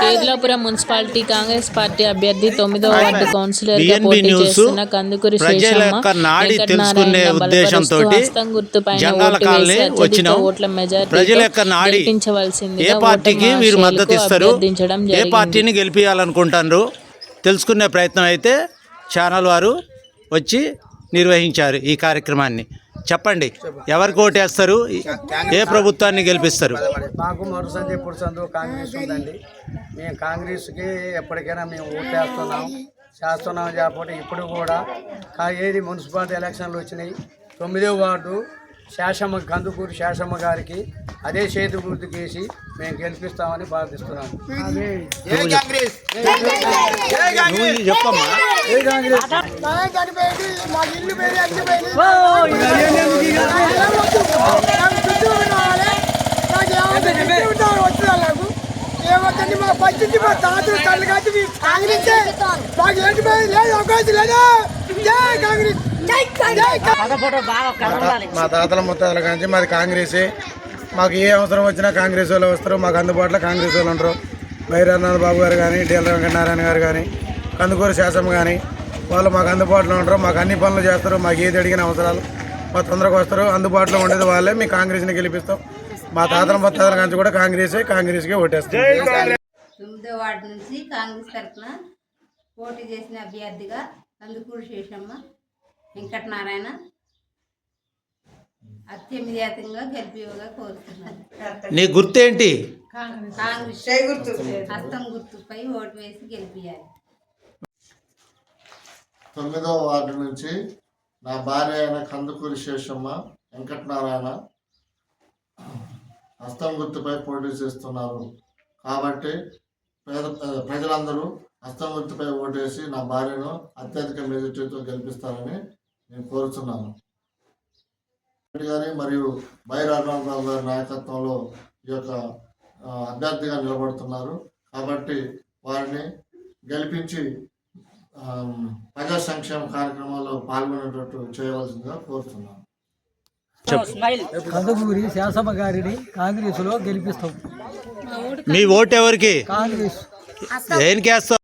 కేర్లాపురం municipality Congress party అభ్యర్థి తొమ్మిదవ ward కౌన్సిలర్గా పోటీ చేస్తున్న కందుకూరి శేషమ్మ గుర్తుపైన ఓటు వేసి అత్యధిక వచ్చినాం. ఓట్ల మెజారిటీతో ప్రజల యొక్క నాడి గెలిపించవలసిందిగా ఏ పార్టీకి మహాశయులకు మద్దతు ఇస్తారు ఏ. పార్టీని గెలిపించాలనుకుంటారు తెలుసుకునే ప్రయత్నం అయితే ఛానల్ వారు వచ్చి నిర్వహించారు ఈ కార్యక్రమాన్ని చెప్పండి. ఎవరికి ఓటేస్తారు? ఏ ప్రభుత్వాన్ని గెలిపిస్తారు? మాకు మరుసంది ఇప్పుడు సందు కాంగ్రెస్ ఉందండి. మేము కాంగ్రెస్కి ఎప్పటికైనా మేము ఓటేస్తున్నాం. చేస్తున్నాం కాబట్టి ఇప్పుడు కూడా ఏది మున్సిపాలిటీ ఎలక్షన్లు వచ్చినాయి తొమ్మిదో వార్డు శేషమ్మ కందుకూరు శేషమ్మ గారికి అదే చేతి గుర్తుకేసి మేము గెలిపిస్తామని భావిస్తున్నాం నువ్వు చెప్పమ్మా. ఏమవుతుంది మా మా తాతలు కాదు కాంగ్రెస్ మాకు ఏంటి లేదు అవకాశం లేదా? కాంగ్రెస్. మా తాతల ముత్తాతల కాంచి మాది కాంగ్రెసే. మాకు ఏ అవసరం వచ్చినా కాంగ్రెస్ వాళ్ళు వస్తారు మాకు అందుబాటులో కాంగ్రెస్ వాళ్ళు ఉంటారు బైరానాథ్ బాబు గారు కానీ డీఎల్ వెంకటనారాయణ గారు కానీ కందుకూరు శాసమ్మ కానీ వాళ్ళు మాకు అందుబాటులో ఉంటారు మాకు అన్ని పనులు చేస్తారు మాకు ఏది అడిగిన అవసరాలు. మా తొందరగా వస్తారు అందుబాటులో ఉండేది వాళ్ళే మీ కాంగ్రెస్ని గెలిపిస్తాం. మా తాతల ముత్తాతల కాంచి కూడా కాంగ్రెసే కాంగ్రెస్కే ఓటేస్తాం. తొమ్మిదో వార్డు నుంచి కాంగ్రెస్ తరఫున పోటీ చేసిన అభ్యర్థిగా కందుకూరు శేషమ్మ వెంకటనారాయణ అత్యమిజాతంగా గెలిపిగా కోరుతున్నాను. నీ గుర్తేంటి? కాంగ్రెస్. హస్తం గుర్తుపై ఓటు వేసి గెలిపియాలి. తొమ్మిదవ వార్డు నుంచి నా భార్య అయిన కందుకూరి శేషమ్మ వెంకటనారాయణ హస్తం గుర్తుపై పోటీ చేస్తున్నారు. కాబట్టి పేద ప్రజలందరూ హస్తం గుర్తుపై ఓటేసి నా భార్యను అత్యధిక మెజార్టీతో గెలిపిస్తారని నేను కోరుతున్నాను గారి మరియు బైర్ అరుణారావు గారి నాయకత్వంలో ఈ యొక్క అభ్యర్థిగా నిలబడుతున్నారు. కాబట్టి వారిని గెలిపించి ప్రజా సంక్షేమ కార్యక్రమాల్లో పాల్గొనేటట్టు చేయవలసిందిగా కోరుతున్నాను కందుకూరి శాసమ్మ గారిని కాంగ్రెస్లో గెలిపిస్తాం. మీ ఓటు ఎవరికి? కాంగ్రెస్. దేనికి